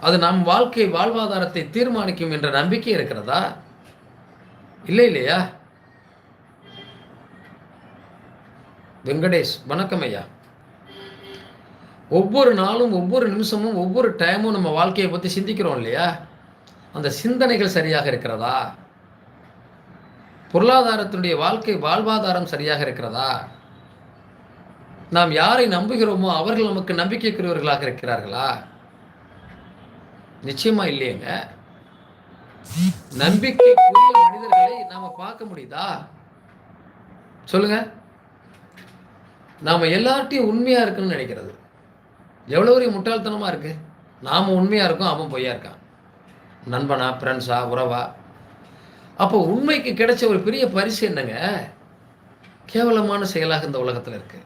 அது நம் வாழ்க்கை வாழ்வாதாரத்தை தீர்மானிக்கும் என்ற நம்பிக்கை இருக்கிறதா? இல்லை இல்லையா? வெங்கடேஷ் வணக்கம் ஐயா. ஒவ்வொரு நாளும் ஒவ்வொரு நிமிஷமும் ஒவ்வொரு டைமும் நம்ம வாழ்க்கையை பற்றி சிந்திக்கிறோம் இல்லையா? அந்த சிந்தனைகள் சரியாக இருக்கிறதா? பொருளாதாரத்தினுடைய வாழ்க்கை வாழ்வாதாரம் சரியாக இருக்கிறதா? நாம் யாரை நம்புகிறோமோ அவர்கள் நமக்கு நம்பிக்கைக்குரியவர்களாக இருக்கிறார்களா? நிச்சயமா இல்லையேங்க. நம்பிக்கைக்குரிய மனிதர்களை நாம பார்க்க முடியுதா? சொல்லுங்க. நாம எல்லார்ட்டையும் உண்மையா இருக்குன்னு நினைக்கிறது. எவ்வளோ ஒரு முட்டாள்தனமா இருக்கு. நாம உண்மையா இருக்கோம் அவன் பொய்யா இருக்கான். நண்பனா ஃப்ரெண்ட்ஸா உறவா? அப்போ உண்மைக்கு கிடைச்ச ஒரு பெரிய பரிசு என்னங்க? கேவலமான செயலாக இந்த உலகத்தில் இருக்கு.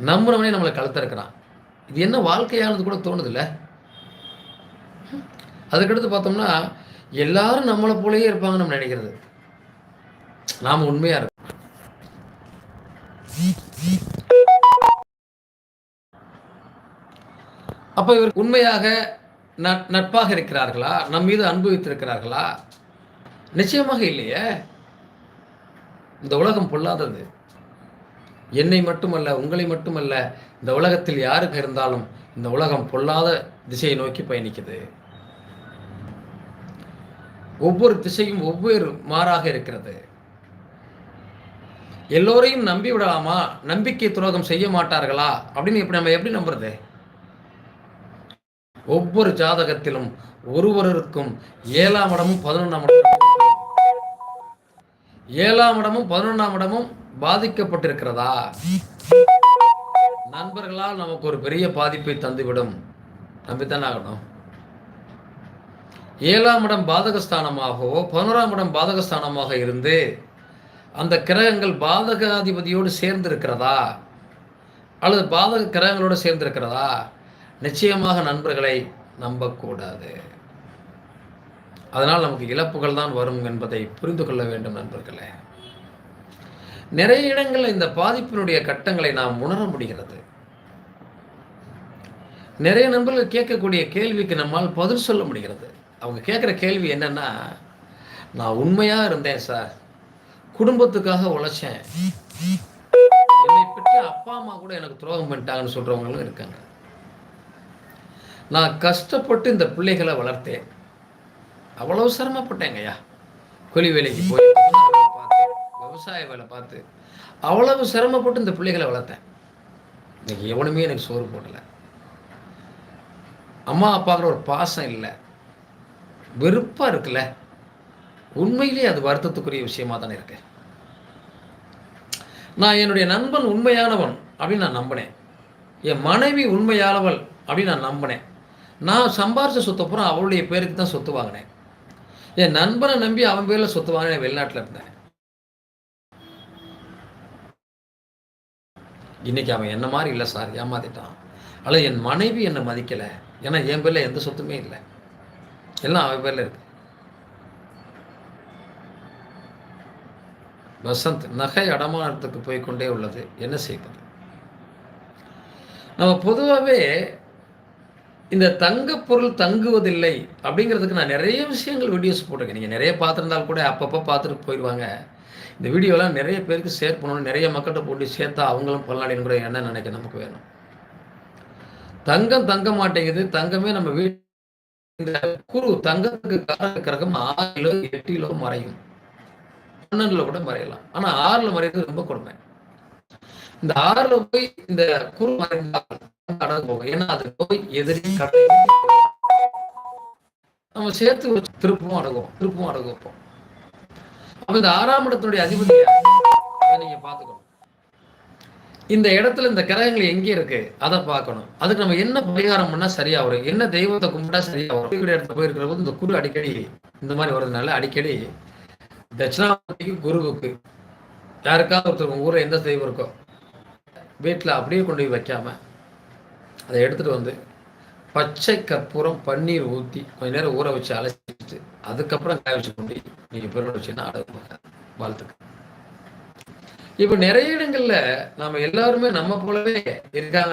நம்புறவனே நம்மளை கலத்திருக்கிறான் இது என்ன வாழ்க்கையானது கூட தோணுதில்ல? அதுக்கடுத்து பார்த்தோம்னா எல்லாரும் நம்மளை போலயே இருப்பாங்க நம்ம நினைக்கிறது. நாம உண்மையா இருக்கோம். அப்ப இவர் உண்மையாக நட்- நட்பாக இருக்கிறார்களா? நம் மீது அனுபவித்திருக்கிறார்களா நிச்சயமாக இல்லையே. இந்த உலகம் பொல்லாதது. என்னை மட்டுமல்ல உங்களை மட்டுமல்ல இந்த உலகத்தில் யாருக்கு இருந்தாலும் இந்த உலகம் பொல்லாத திசையை நோக்கி பயணிக்குது. ஒவ்வொரு திசையும் ஒவ்வொரு மாறாக இருக்கிறது. எல்லோரையும் நம்பி விடலாமா? நம்பிக்கை துரோகம் செய்ய மாட்டார்களா? அப்படின்னு இப்படி நம்ம எப்படி நம்புறது? ஒவ்வொரு ஜாதகத்திலும் ஒருவருக்கும் ஏழாம் இடமும் பதினொன்றாம் இடமும் ஏழாம் இடமும் பதினொன்றாம் இடமும் பாதிக்கப்பட்டிருக்கிறதா? நண்பர்களால் நமக்கு ஒரு பெரிய பாதிப்பை தந்துவிடும். நம்பித்தான் ஆகணும். ஏழாம் இடம் பாதகஸ்தானமாகவோ பதினோராம் இடம் பாதகஸ்தானமாக இருந்து அந்த கிரகங்கள் பாதகாதிபதியோடு சேர்ந்து இருக்கிறதா அல்லது பாதக கிரகங்களோடு சேர்ந்து இருக்கிறதா நிச்சயமாக நண்பர்களை நம்பக்கூடாது. அதனால் நமக்கு இழப்புகள் தான் வரும் என்பதை புரிந்து கொள்ள வேண்டும் நண்பர்களே. நிறைய இடங்களில் இந்த பாதிப்பினுடைய கட்டங்களை நாம் உணர முடிகிறது. நிறைய நண்பர்கள் கேட்கக்கூடிய கேள்விக்கு நம்மால் பதில் சொல்ல முடிகிறது. அவங்க கேட்குற கேள்வி என்னன்னா நான் உண்மையாக இருந்தேன் சார். குடும்பத்துக்காக உழைச்சேன். என்னை பற்றி அப்பா அம்மா கூட எனக்கு துரோகம் பண்ணிட்டாங்கன்னு சொல்கிறவங்களும் இருக்காங்க. நான் கஷ்டப்பட்டு இந்த பிள்ளைகளை வளர்த்தேன். அவ்வளவு சிரமப்பட்டேங்க ஐயா. கூலி வேலைக்கு போய் விவசாய வேலை பார்த்து அவ்வளவு சிரமப்பட்டு இந்த பிள்ளைகளை வளர்த்தேன். இன்னைக்கு எவனுமே எனக்கு சோறு போடலை. அம்மா அப்பாங்கிற ஒரு பாசம் இல்லை. வெறுப்பாக இருக்குல்ல? உண்மையிலே அது வருத்தத்துக்குரிய விஷயமா தானே இருக்கு. நான் என்னுடைய நண்பன் உண்மையானவன் அப்படின்னு நான் நம்பினேன். என் மனைவி உண்மையானவள் அப்படின்னு நான் நம்பினேன். நான் சம்பாரிச்ச சொத்து பூரா அவளுடைய பேருக்கு தான் சொத்து வாங்கினேன். என் நண்பனை நம்பி அவன் பேரில் சொத்து வாங்கினேன் வெளிநாட்டில் இருந்தேன். இன்னைக்கு அவன் என்ன மாதிரி இல்லை சார்? ஏமாத்திட்டான். ஆனால் என் மனைவி என்னை மதிக்கலை. ஏன்னா என் பேரில் எந்த சொத்துமே இல்லை. எல்லாம் அவன் பேரில் இருக்கு. வசந்த் நகை அடமானத்துக்கு போய்கொண்டே உள்ளது. என்ன செய்வது? நம்ம பொதுவாகவே இந்த தங்க பொருள் தங்குவதில்லை அப்படிங்கிறதுக்கு நான் நிறைய விஷயங்கள் வீடியோஸ் போட்டிருக்கேன். நீங்கள் நிறைய பார்த்துருந்தால் கூட அப்பப்போ பார்த்துட்டு போயிடுவாங்க இந்த வீடியோலாம் நிறைய பேருக்கு ஷேர் பண்ணணும். நிறைய மக்கள்கிட்ட போட்டு சேர்த்தா அவங்களும் பல்லாடின்னு கூட என்ன நினைக்க நமக்கு வேணும். தங்கம் தங்க மாட்டேங்குது. தங்கமே நம்ம வீட்டு இந்த குரு தங்கத்துக்கு காரக கிரகம் ஆறிலோ கிலோ எட்டு மறையும். பன்னெண்டுல கூட மறையலாம். ஆனா ஆறுல மறையிறது ரொம்ப கொடுமை. இந்த ஆறுல போய் இந்த குரு மறைந்தால் கடந்து போகும். ஏன்னா அது போய் எதிரி கடை நம்ம சேர்த்து வச்சு திருப்பவும் அடங்குவோம். திருப்பவும் அடகு வைப்போம் அப்ப இந்த ஆறாம் இடத்தினுடைய அதிபதி நீங்க பாத்துக்கணும் இந்த இடத்துல இந்த கிரகங்கள் எங்க இருக்கு? அதை பார்க்கணும். அதுக்கு நம்ம என்ன பரிகாரம் பண்ணா சரியா வரும்? என்ன தெய்வத்தை கும்பிட்டா சரியா வரும்? இடத்துல போயிருக்கிற போது இந்த குரு அடிக்கடி இந்த மாதிரி வர்றதுனால அடிக்கடி தட்சிணாமூர்த்திக்கு குருவுக்கு யாருக்காவது ஒருத்தர் உங்க ஊர்ல எந்த தெய்வம் இருக்கோ வீட்டில் அப்படியே கொண்டு போய் வைக்காம அதை எடுத்துட்டு வந்து பச்சை கற்பூரம் பன்னீர் ஊற்றி கொஞ்ச நேரம் ஊற வச்சு அலசிட்டு அதுக்கப்புறம் காய வச்சு கொண்டு நீங்கள் பெருமை வச்சுன்னா அடகு வாழ்த்துக்கு இப்போ நிறைய இடங்கள்ல நாம எல்லாருமே நம்ம போலவே இருக்காங்க.